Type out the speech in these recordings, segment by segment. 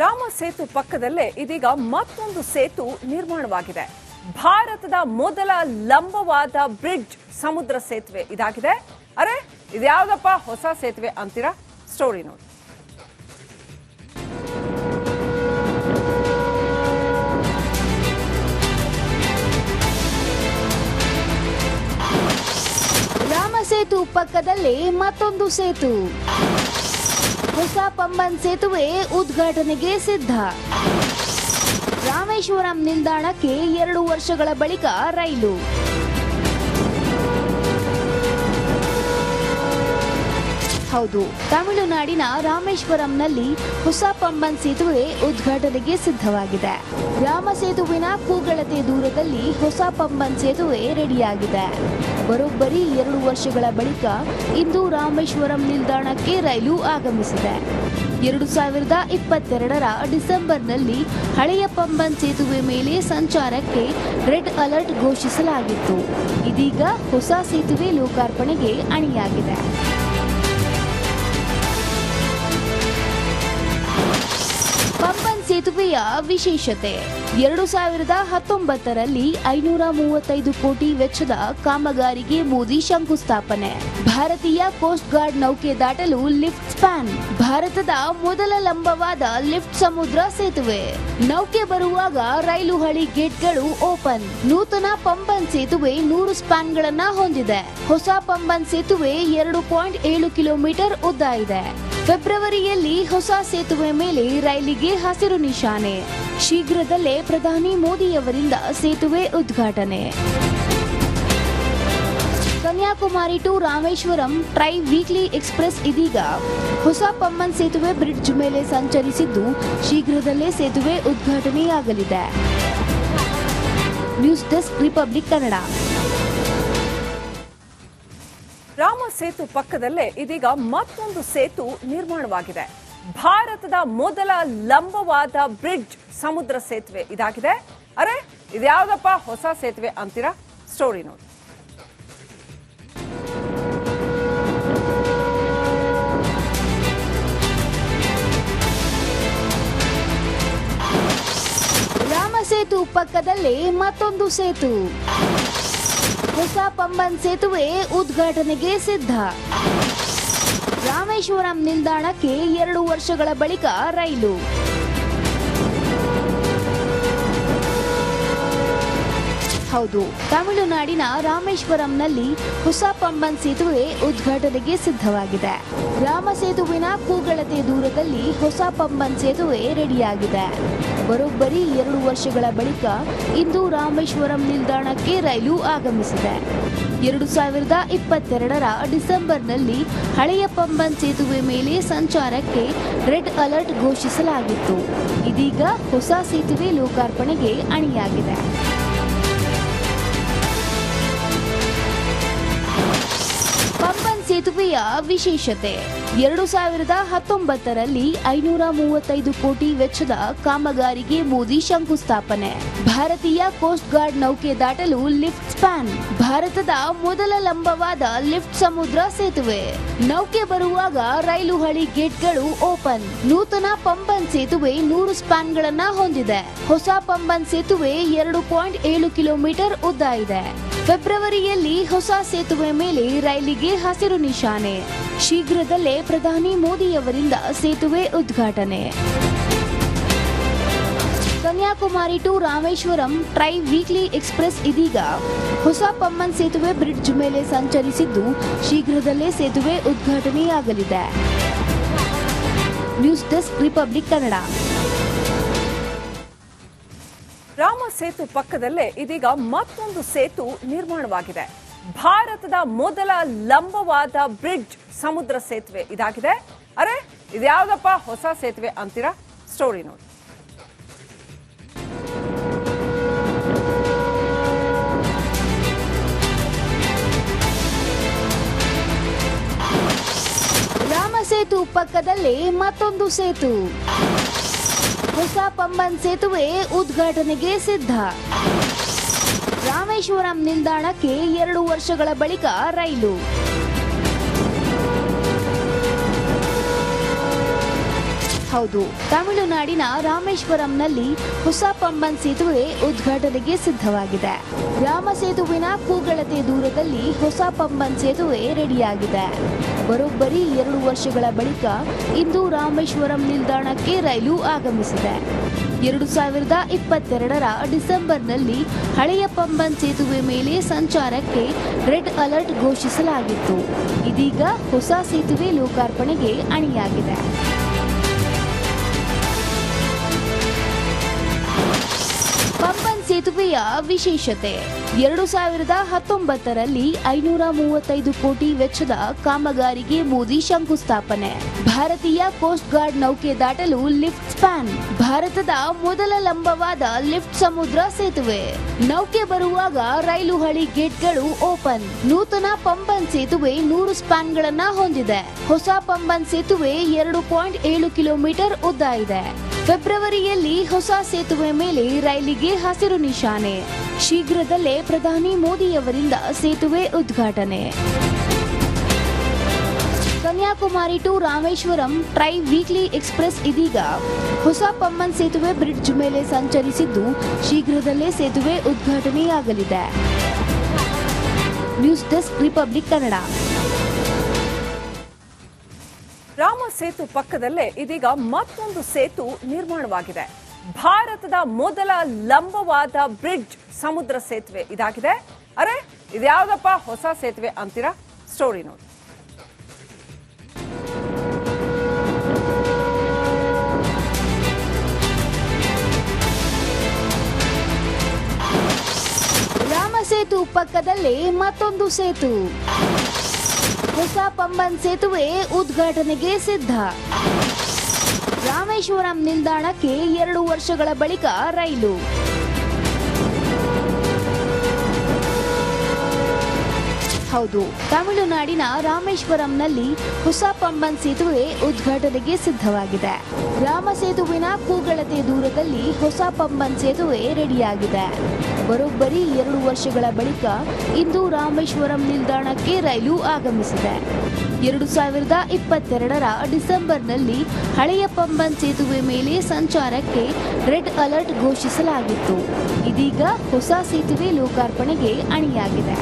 ರಾಮ ಸೇತು ಪಕ್ಕದಲ್ಲೇ ಇದೀಗ ಮತ್ತೊಂದು ಸೇತು ನಿರ್ಮಾಣವಾಗಿದೆ. ಭಾರತದ ಮೊದಲ ಲಂಬವಾದ ಬ್ರಿಡ್ಜ್ ಸಮುದ್ರ ಸೇತುವೆ ಇದಾಗಿದೆ. ಅರೆ, ಇದ್ಯಾವ್ದಪ್ಪ ಹೊಸ ಸೇತುವೆ ಅಂತೀರಾ? ಸ್ಟೋರಿ ನೋಡಿ. ರಾಮ ಸೇತು ಪಕ್ಕದಲ್ಲಿ ಮತ್ತೊಂದು ಸೇತು. ಹೊಸ ಪಂಬನ್ ಸೇತುವೆ ಉದ್ಘಾಟನೆಗೆ ಸಿದ್ಧ. ರಾಮೇಶ್ವರಂ ನಿಲ್ದಾಣಕ್ಕೆ ಎರಡು ವರ್ಷಗಳ ಬಳಿಕ ರೈಲು. ಹೌದು, ತಮಿಳುನಾಡಿನ ರಾಮೇಶ್ವರಂನಲ್ಲಿ ಹೊಸ ಪಂಬನ್ ಸೇತುವೆ ಉದ್ಘಾಟನೆಗೆ ಸಿದ್ಧವಾಗಿದೆ. ರಾಮ ಸೇತುವಿನ ಕೂಗಳತೆ ದೂರದಲ್ಲಿ ಹೊಸ ಪಂಬನ್ ಸೇತುವೆ ರೆಡಿಯಾಗಿದೆ. ಬರೋಬ್ಬರಿ ಎರಡು ವರ್ಷಗಳ ಬಳಿಕ ಇಂದು ರಾಮೇಶ್ವರಂ ನಿಲ್ದಾಣಕ್ಕೆ ರೈಲು ಆಗಮಿಸಿದೆ. ಎರಡು ಸಾವಿರದ ಇಪ್ಪತ್ತೆರಡರ ಡಿಸೆಂಬರ್ನಲ್ಲಿ ಹಳೆಯ ಪಂಬನ್ ಸೇತುವೆ ಮೇಲೆ ಸಂಚಾರಕ್ಕೆ ರೆಡ್ ಅಲರ್ಟ್ ಘೋಷಿಸಲಾಗಿತ್ತು. ಇದೀಗ ಹೊಸ ಸೇತುವೆ ಲೋಕಾರ್ಪಣೆಗೆ ಅಣಿಯಾಗಿದೆ. ಸೇತುವೆಯ ವಿಶೇಷತೆ. ಎರಡು ಸಾವಿರದ ಹತ್ತೊಂಬತ್ತರಲ್ಲಿ ಐನೂರ ಮೂವತ್ತೈದು ಕೋಟಿ ವೆಚ್ಚದ ಕಾಮಗಾರಿಗೆ ಮೋದಿ ಶಂಕುಸ್ಥಾಪನೆ. ಭಾರತೀಯ ಕೋಸ್ಟ್ ಗಾರ್ಡ್ ನೌಕೆ ದಾಟಲು ಲಿಫ್ಟ್ ಸ್ಪ್ಯಾನ್. ಭಾರತದ ಮೊದಲ ಲಂಬವಾದ ಲಿಫ್ಟ್ ಸಮುದ್ರ ಸೇತುವೆ. ನೌಕೆ ಬರುವಾಗ ರೈಲು ಹಳಿ ಗೇಟ್ಗಳು ಓಪನ್. ನೂತನ ಪಂಬನ್ ಸೇತುವೆ ನೂರು ಸ್ಪ್ಯಾನ್ಗಳನ್ನ ಹೊಂದಿದೆ. ಹೊಸ ಪಂಬನ್ ಸೇತುವೆ ಎರಡು ಪಾಯಿಂಟ್ ಏಳು ಕಿಲೋಮೀಟರ್ ಉದ್ದ ಇದೆ. ಫೆಬ್ರವರಿಯಲ್ಲಿ ಹೊಸ ಸೇತುವೆ ಮೇಲೆ ರೈಲಿಗೆ ಹಸಿರು ನಿಶಾನೆ. ಶೀಘ್ರದಲ್ಲೇ ಪ್ರಧಾನಿ ಮೋದಿಯವರಿಂದ ಸೇತುವೆ ಉದ್ಘಾಟನೆ. Kanyakumari to Rameswaram tri weekly express ಇದೀಗ. ಹೊಸ ಪಮ್ಮನ್ ಸೇತುವೆ ಬ್ರಿಡ್ಜ್ ಮೇಲೆ ಸಂಚರಿಸಿದ್ದು ಶೀಘ್ರದಲ್ಲೇ ಸೇತುವೆ ಉದ್ಘಾಟನೆಯಾಗಲಿದೆ. News desk Republic Kannada. Rama Setu ಪಕ್ಕದಲ್ಲೇ ಇದೀಗ ಮತ್ತೊಂದು ಸೇತು ನಿರ್ಮಾಣವಾಗಿದೆ. ಭಾರತದ ಮೊದಲ ಲಂಬವಾದ ಬ್ರಿಡ್ಜ್ ಸಮುದ್ರ ಸೇತುವೆ ಇದಾಗಿದೆ. ಅರೆ, ಇದ್ಯಾವುದಪ್ಪ ಹೊಸ ಸೇತುವೆ ಅಂತೀರಾ? ಸ್ಟೋರಿ ನೋಡಿ. ರಾಮ ಸೇತು ಪಕ್ಕದಲ್ಲೇ ಮತ್ತೊಂದು ಸೇತು. ಹೊಸ ಪಂಬನ್ ಸೇತುವೆ ಉದ್ಘಾಟನೆಗೆ ಸಿದ್ಧ. ರಾಮೇಶ್ವರಂ ನಿಲ್ದಾಣಕ್ಕೆ ಎರಡು ವರ್ಷಗಳ ಬಳಿಕ ರೈಲು. ಹೌದು, ತಮಿಳುನಾಡಿನ ರಾಮೇಶ್ವರಂನಲ್ಲಿ ಹೊಸ ಪಂಬನ್ ಸೇತುವೆ ಉದ್ಘಾಟನೆಗೆ ಸಿದ್ಧವಾಗಿದೆ. ರಾಮ ಸೇತುವಿನ ಕೂಗಳತೆ ದೂರದಲ್ಲಿ ಹೊಸ ಪಂಬನ್ ಸೇತುವೆ ರೆಡಿಯಾಗಿದೆ. ಬರೋಬ್ಬರಿ ಎರಡು ವರ್ಷಗಳ ಬಳಿಕ ಇಂದು ರಾಮೇಶ್ವರಂ ನಿಲ್ದಾಣಕ್ಕೆ ರೈಲು ಆಗಮಿಸಿದೆ. ಎರಡು ಸಾವಿರದ ಇಪ್ಪತ್ತೆರಡರ ಡಿಸೆಂಬರ್ನಲ್ಲಿ ಹಳೆಯ ಪಂಬನ್ ಸೇತುವೆ ಮೇಲೆ ಸಂಚಾರಕ್ಕೆ ರೆಡ್ ಅಲರ್ಟ್ ಘೋಷಿಸಲಾಗಿತ್ತು. ಇದೀಗ ಹೊಸ ಸೇತುವೆ ಲೋಕಾರ್ಪಣೆಗೆ ಅಣಿಯಾಗಿದೆ. ಸೇತುವೆಯ ವಿಶೇಷತೆ. ಎರಡು ಸಾವಿರದ ಹತ್ತೊಂಬತ್ತರಲ್ಲಿ ಐನೂರ ಮೂವತ್ತೈದು ಕೋಟಿ ವೆಚ್ಚದ ಕಾಮಗಾರಿಗೆ ಮೋದಿ ಶಂಕುಸ್ಥಾಪನೆ. ಭಾರತೀಯ ಕೋಸ್ಟ್ ಗಾರ್ಡ್ ನೌಕೆ ದಾಟಲು ಲಿಫ್ಟ್ ಸ್ಪ್ಯಾನ್ ಭಾರತದ ಮೊದಲ ಲಂಬವಾದ ಲಿಫ್ಟ್ ಸಮುದ್ರ ಸೇತುವೆ. ನೌಕೆ ಬರುವಾಗ ರೈಲು ಹಳಿ ಗೇಟ್ಗಳು ಓಪನ್. ನೂತನ ಪಂಬನ್ ಸೇತುವೆ ನೂರು ಸ್ಪ್ಯಾನ್ಗಳನ್ನ ಹೊಂದಿದೆ. ಹೊಸ ಪಂಬನ್ ಸೇತುವೆ ಎರಡು ಪಾಯಿಂಟ್ ಏಳು ಕಿಲೋಮೀಟರ್ ಉದ್ದ ಇದೆ. ಫೆಬ್ರವರಿಯಲ್ಲಿ ಹೊಸ ಸೇತುವೆ ಮೇಲೆ ರೈಲಿಗೆ ಹಸಿರು ನಿಶಾನೆ. ಶೀಘ್ರದಲ್ಲೇ ಪ್ರಧಾನಿ ಮೋದಿಯವರಿಂದ ಸೇತುವೆ ಉದ್ಘಾಟನೆ. Kanyakumari to Rameswaram tri weekly express ಇದೀಗ. ಹೊಸ ಪಮ್ಮನ್ ಸೇತುವೆ ಬ್ರಿಡ್ಜ್ ಮೇಲೆ ಸಂಚರಿಸಿದ್ದು ಶೀಘ್ರದಲ್ಲೇ ಸೇತುವೆ ಉದ್ಘಾಟನೆಯಾಗಲಿದೆ. News desk Republic Kannada. Rama Setu ಪಕ್ಕದಲ್ಲೇ ಇದೀಗ ಮತ್ತೊಂದು ಸೇತು ನಿರ್ಮಾಣವಾಗಿದೆ. ಭಾರತದ ಮೊದಲ ಲಂಬವಾದ ಬ್ರಿಡ್ಜ್ ಸಮುದ್ರ ಸೇತುವೆ ಇದಾಗಿದೆ. ಅರೆ, ಇದ್ಯಾವ್ದಪ್ಪ ಹೊಸ ಸೇತುವೆ ಅಂತೀರಾ? ಸ್ಟೋರಿ ನೋಡಿ. ಪಕ್ಕದಲ್ಲೇ ಮತ್ತೊಂದು ಸೇತು. ಹೊಸ ಪಂಬನ್ ಸೇತುವೆ ಉದ್ಘಾಟನೆಗೆ ಸಿದ್ಧ. ರಾಮೇಶ್ವರಂ ನಿಲ್ದಾಣಕ್ಕೆ ಎರಡು ವರ್ಷಗಳ ಬಳಿಕ ರೈಲು. ಹೌದು, ತಮಿಳುನಾಡಿನ ರಾಮೇಶ್ವರಂನಲ್ಲಿ ಹೊಸ ಪಂಬನ್ ಸೇತುವೆ ಉದ್ಘಾಟನೆಗೆ ಸಿದ್ಧವಾಗಿದೆ. ರಾಮ ಸೇತುವಿನ ಕೂಗಳತೆ ದೂರದಲ್ಲಿ ಹೊಸ ಪಂಬನ್ ಸೇತುವೆ ರೆಡಿಯಾಗಿದೆ. ಬರೋಬ್ಬರಿ ಎರಡು ವರ್ಷಗಳ ಬಳಿಕ ಇಂದು ರಾಮೇಶ್ವರಂ ನಿಲ್ದಾಣಕ್ಕೆ ರೈಲು ಆಗಮಿಸಿದೆ. ಎರಡು ಸಾವಿರದ ಇಪ್ಪತ್ತೆರಡರ ಡಿಸೆಂಬರ್ನಲ್ಲಿ ಹಳೆಯ ಪಂಬನ್ ಸೇತುವೆ ಮೇಲೆ ಸಂಚಾರಕ್ಕೆ ರೆಡ್ ಅಲರ್ಟ್ ಘೋಷಿಸಲಾಗಿತ್ತು. ಇದೀಗ ಹೊಸ ಸೇತುವೆ ಲೋಕಾರ್ಪಣೆಗೆ ಅಣಿಯಾಗಿದೆ. ಸೇತುವೆಯ ವಿಶೇಷತೆ. ಎರಡು ಸಾವಿರದ ಹತ್ತೊಂಬತ್ತರಲ್ಲಿ ಐನೂರ ಮೂವತ್ತೈದು ಕೋಟಿ ವೆಚ್ಚದ ಕಾಮಗಾರಿಗೆ ಮೋದಿ ಶಂಕುಸ್ಥಾಪನೆ. ಭಾರತೀಯ ಕೋಸ್ಟ್ ಗಾರ್ಡ್ ನೌಕೆ ದಾಟಲು ಲಿಫ್ಟ್ ಸ್ಪ್ಯಾನ್. ಭಾರತದ ಮೊದಲ ಲಂಬವಾದ ಲಿಫ್ಟ್ ಸಮುದ್ರ ಸೇತುವೆ. ನೌಕೆ ಬರುವಾಗ ರೈಲು ಹಳಿ ಗೇಟ್ಗಳು ಓಪನ್. ನೂತನ ಪಂಬನ್ ಸೇತುವೆ ನೂರು ಸ್ಪ್ಯಾನ್ಗಳನ್ನ ಹೊಂದಿದೆ. ಹೊಸ ಪಂಬನ್ ಸೇತುವೆ ಎರಡು ಪಾಯಿಂಟ್ ಏಳು ಕಿಲೋಮೀಟರ್ ಉದ್ದ ಇದೆ. ಫೆಬ್ರವರಿಯಲ್ಲಿ ಹೊಸ ಸೇತುವೆ ಮೇಲೆ ರೈಲಿಗೆ ಹಸಿರು ನಿಶಾನೆ. ಶೀಘ್ರದಲ್ಲೇ ಪ್ರಧಾನಿ ಮೋದಿಯವರಿಂದ ಸೇತುವೆ ಉದ್ಘಾಟನೆ. Kanyakumari to Rameswaram tri weekly express ಇದೀಗ. ಹೊಸ ಪಮ್ಮನ್ ಸೇತುವೆ ಬ್ರಿಡ್ಜ್ ಮೇಲೆ ಸಂಚರಿಸಿದ್ದು ಶೀಘ್ರದಲ್ಲೇ ಸೇತುವೆ ಉದ್ಘಾಟನೆಯಾಗಲಿದೆ. News desk Republic Kannada. Rama Setu ಪಕ್ಕದಲ್ಲೇ ಇದೀಗ ಮತ್ತೊಂದು ಸೇತು ನಿರ್ಮಾಣವಾಗಿದೆ. ಭಾರತದ ಮೊದಲ ಲಂಬವಾದ ಬ್ರಿಡ್ಜ್ ಸಮುದ್ರ ಸೇತುವೆ ಇದಾಗಿದೆ. ಅರೆ, ಇದ್ಯಾವುದಪ್ಪ ಹೊಸ ಸೇತುವೆ ಅಂತೀರಾ? ಸ್ಟೋರಿ ನೋಡಿ. ರಾಮ ಸೇತು ಪಕ್ಕದಲ್ಲೇ ಮತ್ತೊಂದು ಸೇತು. ಹೊಸ ಪಂಬನ್ ಸೇತುವೆ ಉದ್ಘಾಟನೆಗೆ ಸಿದ್ಧ. ರಾಮೇಶ್ವರಂ ನಿಲ್ದಾಣಕ್ಕೆ ಎರಡು ವರ್ಷಗಳ ಬಳಿಕ ರೈಲು. ಹೌದು, ತಮಿಳುನಾಡಿನ ರಾಮೇಶ್ವರಂನಲ್ಲಿ ಹೊಸ ಪಂಬನ್ ಸೇತುವೆ ಉದ್ಘಾಟನೆಗೆ ಸಿದ್ಧವಾಗಿದೆ. ರಾಮ ಸೇತುವಿನ ಕೂಗಳತೆ ದೂರದಲ್ಲಿ ಹೊಸ ಪಂಬನ್ ಸೇತುವೆ ರೆಡಿಯಾಗಿದೆ. ಬರೋಬ್ಬರಿ ಎರಡು ವರ್ಷಗಳ ಬಳಿಕ ಇಂದು ರಾಮೇಶ್ವರಂ ನಿಲ್ದಾಣಕ್ಕೆ ರೈಲು ಆಗಮಿಸಿದೆ. ಎರಡು ಸಾವಿರದ ಇಪ್ಪತ್ತೆರಡರ ಡಿಸೆಂಬರ್ನಲ್ಲಿ ಹಳೆಯ ಪಂಬನ್ ಸೇತುವೆ ಮೇಲೆ ಸಂಚಾರಕ್ಕೆ ರೆಡ್ ಅಲರ್ಟ್ ಘೋಷಿಸಲಾಗಿತ್ತು. ಇದೀಗ ಹೊಸ ಸೇತುವೆ ಲೋಕಾರ್ಪಣೆಗೆ ಅಣಿಯಾಗಿದೆ.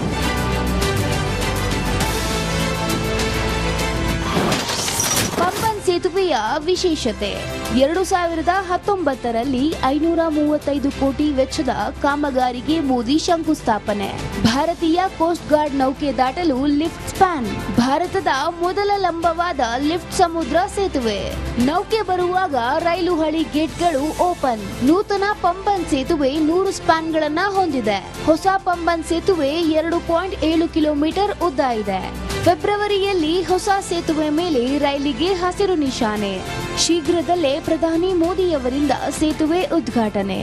ಸೇತುವೆಯ ವಿಶೇಷತೆ. ಎರಡು ಸಾವಿರದ ಹತ್ತೊಂಬತ್ತರಲ್ಲಿ ಐನೂರ ಮೂವತ್ತೈದು ಕೋಟಿ ವೆಚ್ಚದ ಕಾಮಗಾರಿಗೆ ಮೋದಿ ಶಂಕುಸ್ಥಾಪನೆ. ಭಾರತೀಯ ಕೋಸ್ಟ್ ಗಾರ್ಡ್ ನೌಕೆ ದಾಟಲು ಲಿಫ್ಟ್ ಸ್ಪ್ಯಾನ್ ಭಾರತದ ಮೊದಲ ಲಂಬವಾದ ಲಿಫ್ಟ್ ಸಮುದ್ರ ಸೇತುವೆ. ನೌಕೆ ಬರುವಾಗ ರೈಲು ಹಳಿ ಗೇಟ್ಗಳು ಓಪನ್. ನೂತನ ಪಂಬನ್ ಸೇತುವೆ ನೂರು ಸ್ಪ್ಯಾನ್ಗಳನ್ನ ಹೊಂದಿದೆ. ಹೊಸ ಪಂಬನ್ ಸೇತುವೆ ಎರಡು ಪಾಯಿಂಟ್ ಏಳು ಕಿಲೋಮೀಟರ್ ಉದ್ದ ಇದೆ. ಫೆಬ್ರವರಿಯಲ್ಲಿ ಹೊಸ ಸೇತುವೆ ಮೇಲೆ ರೈಲಿಗೆ ಹಸಿರು ನಿಶಾನೆ. ಶೀಘ್ರದಲ್ಲೇ ಪ್ರಧಾನಿ ಮೋದಿಯವರಿಂದ ಸೇತುವೆ ಉದ್ಘಾಟನೆ.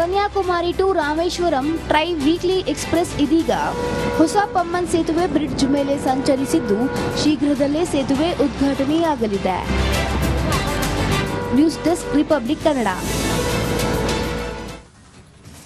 Kanyakumari to Rameswaram tri weekly express ಇದೀಗ. ಹೊಸ ಪಮ್ಮನ್ ಸೇತುವೆ ಬ್ರಿಡ್ಜ್ ಮೇಲೆ ಸಂಚರಿಸಿದ್ದು ಶೀಘ್ರದಲ್ಲೇ ಸೇತುವೆ ಉದ್ಘಾಟನೆಯಾಗಲಿದೆ. News desk Republic Kannada.